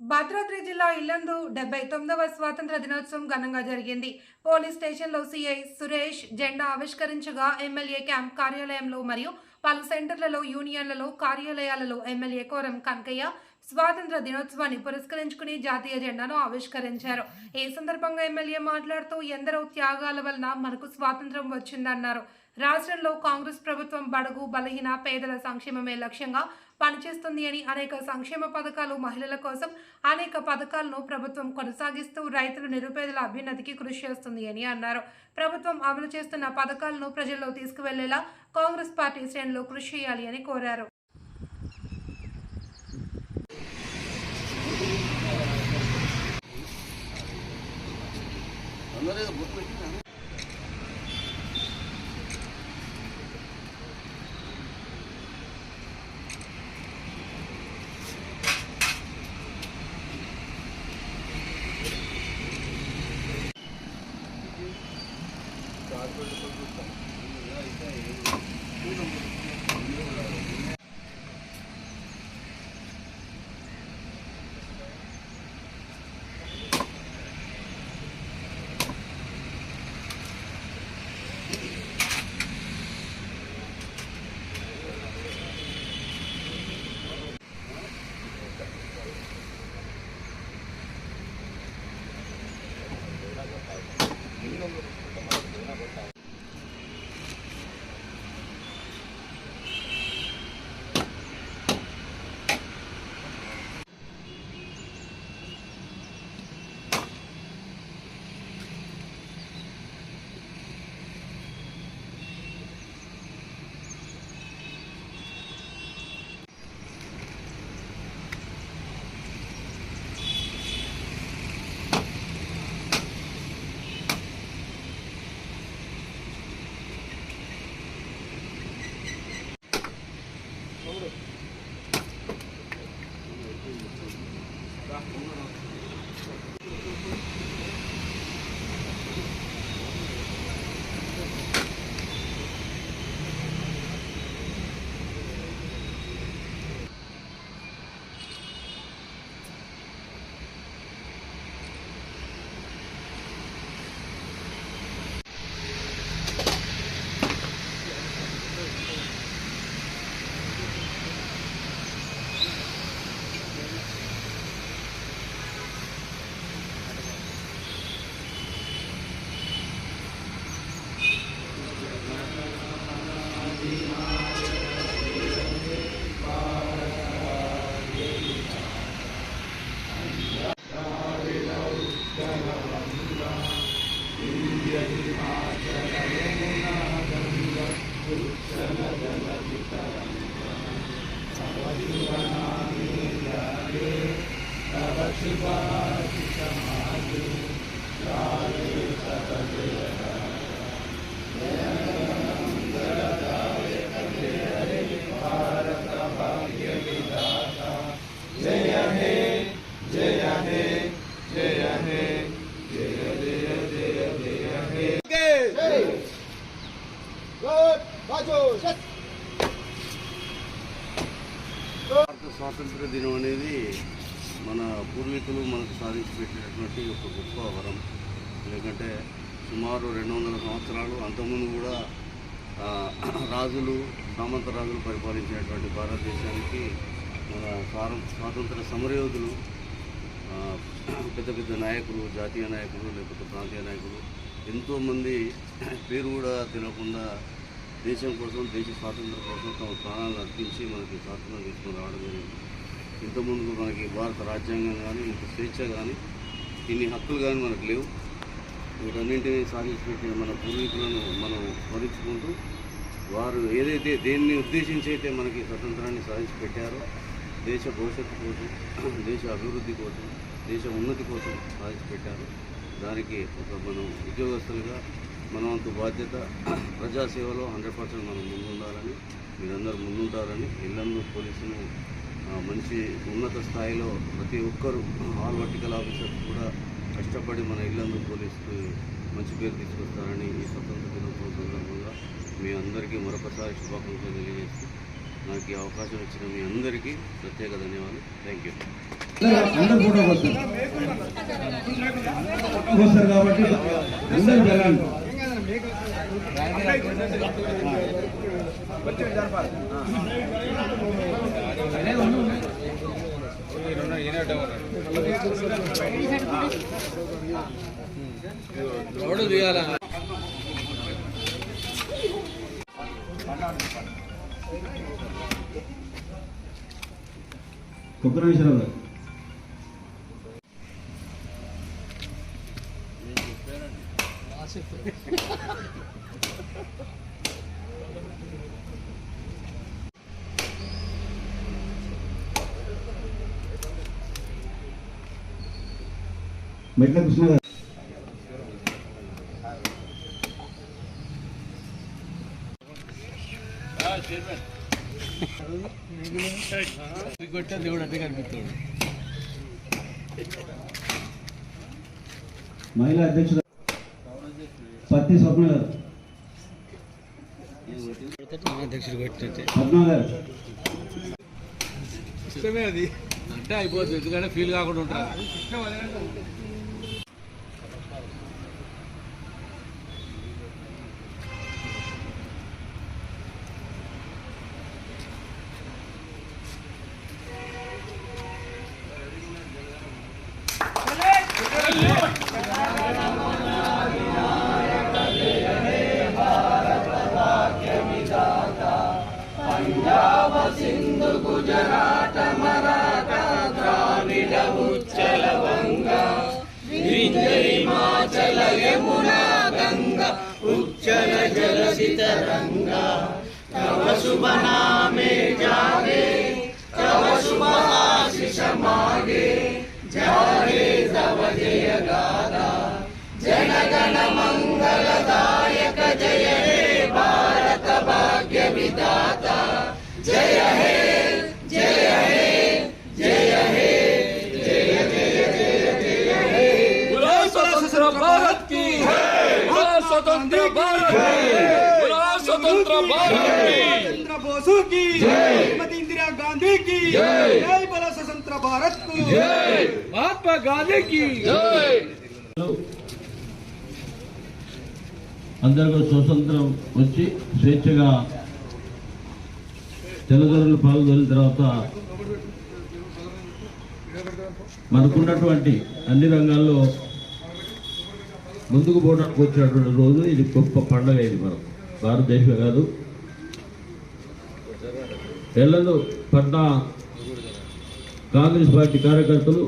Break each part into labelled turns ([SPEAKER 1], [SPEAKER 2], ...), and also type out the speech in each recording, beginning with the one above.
[SPEAKER 1] భద్రాద్రి జిల్లా ఇల్లందు డెబ్బై తొమ్మిదవ స్వాతంత్ర దినోత్సవం ఘనంగా జరిగింది. పోలీస్ స్టేషన్లో సీఐ సురేష్ జెండా ఆవిష్కరించగా ఎమ్మెల్యే క్యాంప్ కార్యాలయంలో మరియు పలు సెంటర్లలో యూనియన్లలో కార్యాలయాలలో ఎమ్మెల్యే కోరం కనకయ్య స్వాతంత్ర దినోత్సవాన్ని పురస్కరించుకుని జాతీయ జెండాను ఆవిష్కరించారు. ఈ సందర్భంగా ఎమ్మెల్యే మాట్లాడుతూ ఎందరో త్యాగాల వలన మనకు స్వాతంత్రం వచ్చిందన్నారు. రాష్ట్రంలో కాంగ్రెస్ ప్రభుత్వం బడుగు బలహీన పేదల సంక్షేమమే లక్ష్యంగా పనిచేస్తుంది అని అనేక సంక్షేమ పథకాలు మహిళల కోసం అనేక పథకాలను ప్రభుత్వం కొనసాగిస్తూ రైతులు నిరుపేదల అభ్యున్నతికి కృషి చేస్తుంది అని అన్నారు. ప్రభుత్వం అమలు చేస్తున్న పథకాలను ప్రజల్లో తీసుకువెళ్ళేలా కాంగ్రెస్ పార్టీ శ్రేణులు కృషి చేయాలి అని కోరారు.
[SPEAKER 2] అందరూ సామంతరాజులు పరిపాలించినటువంటి భారతదేశానికి మన స్వారం స్వాతంత్ర సమరయోధులు పెద్ద పెద్ద నాయకులు జాతీయ నాయకులు లేకపోతే ప్రాంతీయ నాయకులు ఎంతోమంది పేరు కూడా తెలియకుండా దేశం కోసం దేశ స్వాతంత్రం కోసం తమ ప్రాణాలు అర్పించి మనకి స్వాతంత్రం తీసుకుని రావడం జరిగింది. ఇంతకుముందు మనకి భారత రాజ్యాంగం కానీ ఇంత స్వేచ్ఛ కానీ ఇన్ని హక్కులు కానీ మనకు లేవు. వీటన్నింటినీ సాధించి మన పూర్వీకులను మనం స్మరించుకుంటూ వారు ఏదైతే దేన్ని ఉద్దేశించి అయితే మనకి స్వతంత్రాన్ని సాధించి పెట్టారో దేశ భవిష్యత్తు కోసం దేశ అభివృద్ధి కోసం దేశ ఉన్నతి కోసం సాధించి పెట్టారు దానికి ఒక మనం ఉద్యోగస్తులుగా మనవంతు బాధ్యత ప్రజాసేవలో హండ్రెడ్ పర్సెంట్ మనం ముందుండాలని మీరందరూ ముందుంటారని ఇల్లందు పోలీసును మంచి ఉన్నత స్థాయిలో ప్రతి ఒక్కరు ఆల్ వర్టికల్ ఆఫీసర్స్ కూడా కష్టపడి మన ఇల్లందు పోలీసుకి మంచి పేరు తీసుకొస్తారని ఈ స్వతంత్ర దినోత్సవం సందర్భంగా మీ అందరికీ మరొకసారి శుభాకాంక్షలు తెలియజేస్తూ నాకు ఈ అవకాశం ఇచ్చిన మీ అందరికీ ప్రత్యేక ధన్యవాదాలు. థ్యాంక్ యూ
[SPEAKER 3] అందరు ఫోటో వస్తారు వస్తారు కాబట్టి అందరు జరగండి. ఒక్క నిమిషం మెట్ల కృష్ణ గారు మహిళా అధ్యక్షుడు పత్తి స్వప్న గారు. పద్మ గారు.
[SPEAKER 4] ఇష్టమే అది. అంటే అయిపోతుంది ఎందుకంటే ఫీల్ కాకుండా ఉంటారు.
[SPEAKER 5] शुभ
[SPEAKER 6] नामे जागे तव शुभ आशीष मागे। जागे तव जय गादा जन गण मंगल मंगलदायक जय हे
[SPEAKER 5] भारत भाग्य
[SPEAKER 6] विदाता जय हे जय हे जय हे जय जय जय जय हे।
[SPEAKER 5] बोलो स्वतंत्र भारत की बोलो स्वतंत्र भारत की
[SPEAKER 7] बोलो स्वतंत्र भारत की श्रीमती इंदिरा गांधी की जय बोलो स्वतंत्र भारत को
[SPEAKER 5] महात्मा गांधी की जय
[SPEAKER 3] అందరికీ స్వతంత్రం వచ్చి స్వేచ్ఛగా తెల్లదొరలు పాల్గొన్న తర్వాత మనకున్నటువంటి అన్ని రంగాల్లో ముందుకు పోవడానికి వచ్చినటువంటి రోజు ఇది గొప్ప పండగ ఇది మనం భారతదేశమే కాదు ఎల్లలు పట్నా కాంగ్రెస్ పార్టీ కార్యకర్తలు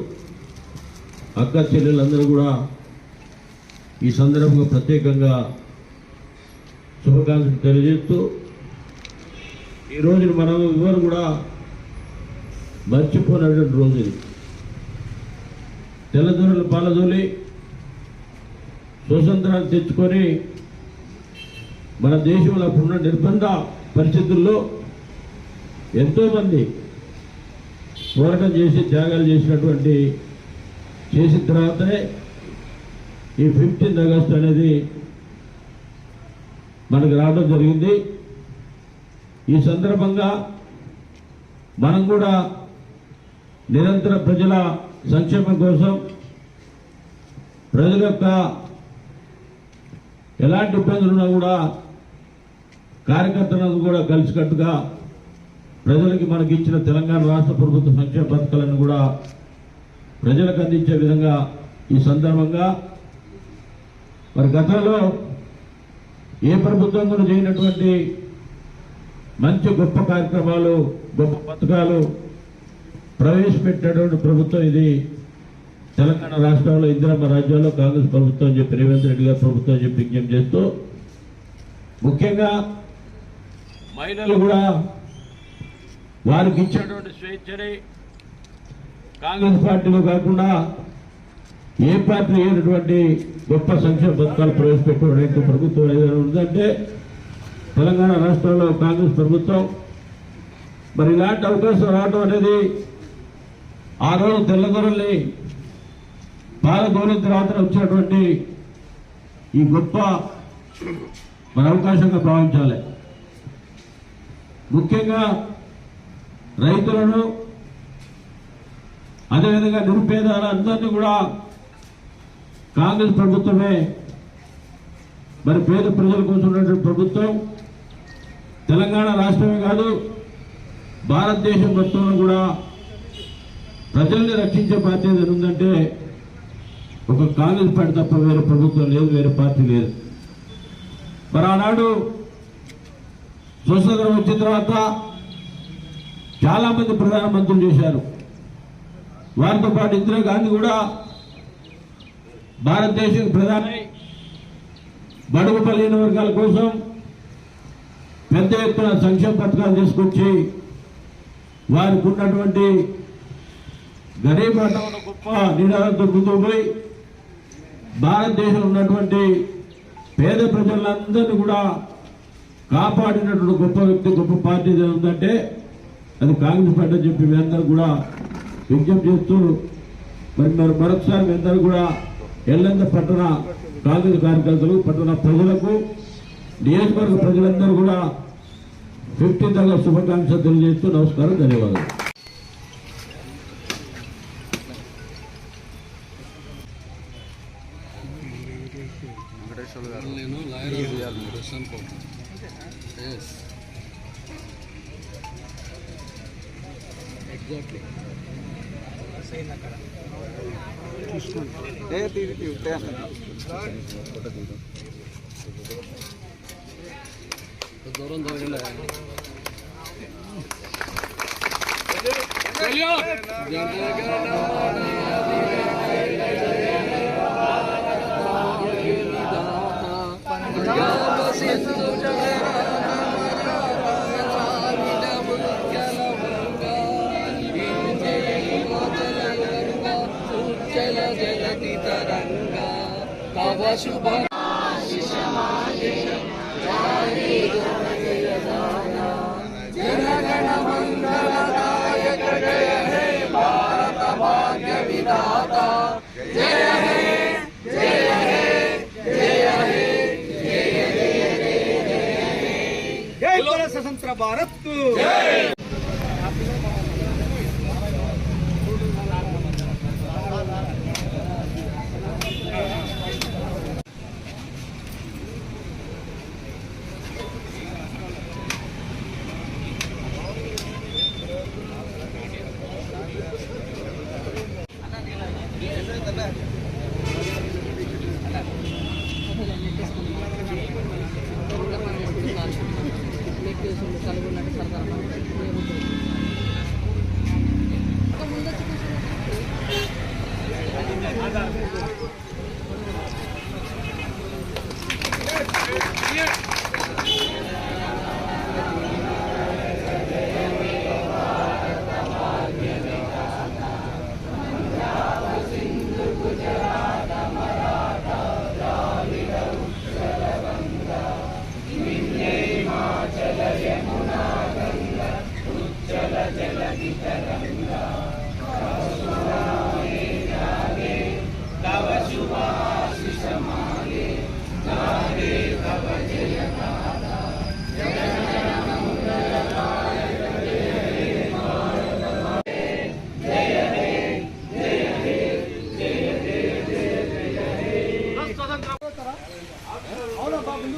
[SPEAKER 3] అక్క చెల్లెలందరూ కూడా ఈ సందర్భంగా ప్రత్యేకంగా శుభాకాంక్షలు తెలియజేస్తూ ఈ రోజున మనం ఎవరు కూడా మర్చిపోయినటువంటి రోజు ఇది. తెల్లదొరలు పాలదొలి స్వతంత్రాన్ని తెచ్చుకొని మన దేశంలో అప్పుడున్న నిర్బంధ పరిస్థితుల్లో ఎంతోమంది పోరాటం చేసి త్యాగాలు చేసినటువంటి చేసిన తర్వాతనే ఈ ఫిఫ్టీన్త్ ఆగస్ట్ అనేది మనకు రావడం జరిగింది. ఈ సందర్భంగా మనం కూడా నిరంతర ప్రజల సంక్షేమం కోసం ప్రజల యొక్క ఎలాంటి ఇబ్బందులు ఉన్నా కూడా కార్యకర్తలను కూడా కలిసికట్టుగా ప్రజలకి మనకి ఇచ్చిన తెలంగాణ రాష్ట్ర ప్రభుత్వ సంక్షేమ పథకాలను కూడా ప్రజలకు అందించే విధంగా ఈ సందర్భంగా మరి గతంలో ఏ ప్రభుత్వం కూడా చేయనటువంటి మంచి గొప్ప కార్యక్రమాలు గొప్ప పథకాలు ప్రవేశపెట్టినటువంటి ప్రభుత్వం ఇది. తెలంగాణ రాష్ట్రంలో ఇందిరమ్మ రాజ్యాల్లో కాంగ్రెస్ ప్రభుత్వం అని చెప్పి రేవంత్ రెడ్డి గారి ప్రభుత్వం అని చెప్పి విజ్ఞప్తి చేస్తూ ముఖ్యంగా మహిళలు కూడా వారికి ఇచ్చినటువంటి స్వేచ్ఛని కాంగ్రెస్ పార్టీలో కాకుండా ఏ పార్టీ అయినటువంటి గొప్ప సంక్షేమ పథకాలు ప్రవేశపెట్టినటువంటి ప్రభుత్వం ఏదైనా ఉందంటే తెలంగాణ రాష్ట్రంలో కాంగ్రెస్ ప్రభుత్వం. మరి ఇలాంటి అవకాశం రావడం అనేది ఆ రోజు తెల్లదొరల్ని పాలదోలిన తర్వాత వచ్చినటువంటి ఈ గొప్ప మన అవకాశంగా భావించాలి ముఖ్యంగా రైతులను అదేవిధంగా నిరుపేదలందరినీ కూడా కాంగ్రెస్ ప్రభుత్వమే మరి పేద ప్రజల కోసం ఉన్నటువంటి ప్రభుత్వం తెలంగాణ రాష్ట్రమే కాదు భారతదేశం మొత్తంలో కూడా ప్రజల్ని రక్షించే బాధ్యత ఏముందంటే ఉందంటే ఒక కాంగ్రెస్ పార్టీ తప్ప వేరే ప్రభుత్వం లేదు వేరే పార్టీ లేదు. మరి ఆనాడు స్వతంత్రం వచ్చిన తర్వాత చాలా మంది ప్రధానమంత్రులు చేశారు. వారితో పాటు ఇందిరాగాంధీ కూడా భారతదేశం ప్రధాని బడుగు పల్లిన వర్గాల కోసం పెద్ద ఎత్తున సంక్షేమ పథకాలు తీసుకొచ్చి వారికి ఉన్నటువంటి గరీబ్ హఠావుల గొప్ప నినాదంతో ముందుకు పోయి భారతదేశంలో ఉన్నటువంటి పేద ప్రజలందరినీ కూడా కాపాడినటువంటి గొప్ప వ్యక్తి గొప్ప పార్టీ ఉందంటే అది కాంగ్రెస్ పార్టీ అని చెప్పి మీ అందరూ కూడా విజ్ఞప్తి చేస్తూ మరి మరి మరొకసారి మీ అందరూ కూడా ఎల్లంద పట్టణ కాంగ్రెస్ కార్యకర్తలు పట్టణ ప్రజలకు నియోజకవర్గ ప్రజలందరూ కూడా ఫిఫ్టీన్త్ ఆగస్ట్ శుభాకాంక్షలు తెలియజేస్తూ నమస్కారం ధన్యవాదాలు.
[SPEAKER 4] నేను లాయర్ చేయాలి ఎస్ దూరం దూరండి
[SPEAKER 7] జై బల స్వతంత్ర భారత్ జనగణమాధినాయక జయ హే భారత భాగ్య విధాత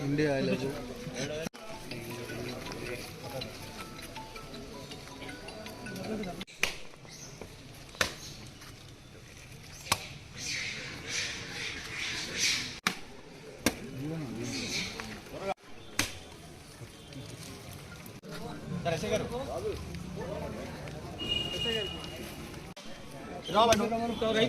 [SPEAKER 7] India, I.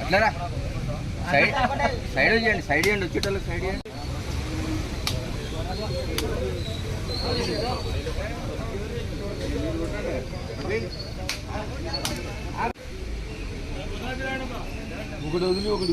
[SPEAKER 8] అట్లరా. సైడ్ సైడ్ చేయండి సైడ్ చేయండి వచ్చేటోళ్ళకి సైడ్ చేయండి.
[SPEAKER 6] ఒకటి వదిలి ఒకటి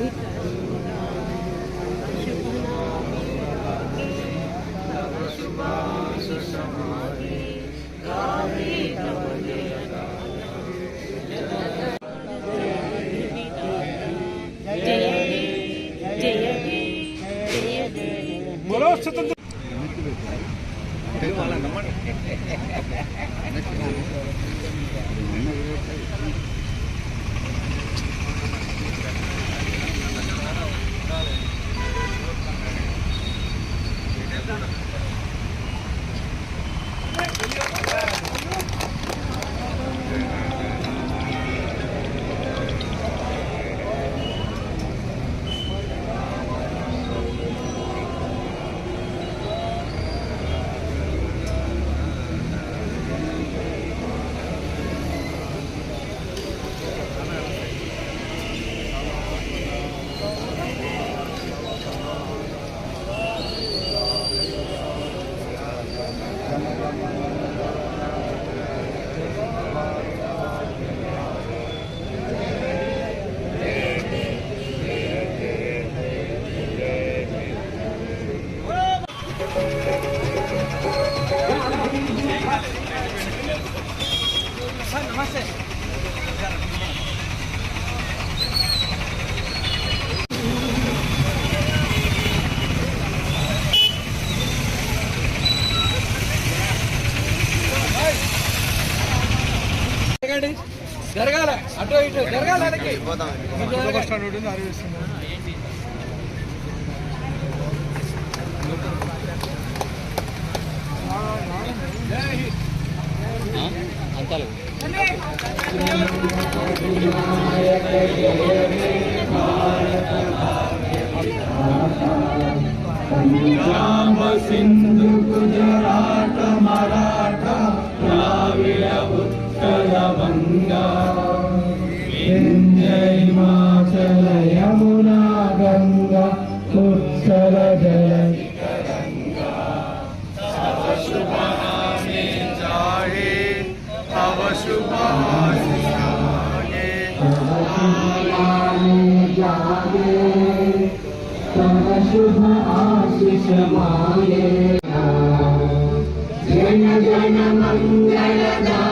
[SPEAKER 6] Shubha
[SPEAKER 5] Shubha అటు ఇటు జరగాల వెనక్కి
[SPEAKER 7] పంజాబ్ సింధు గుజరాట
[SPEAKER 6] శుభ ఆశిషమాయ. జన జన మంగళదా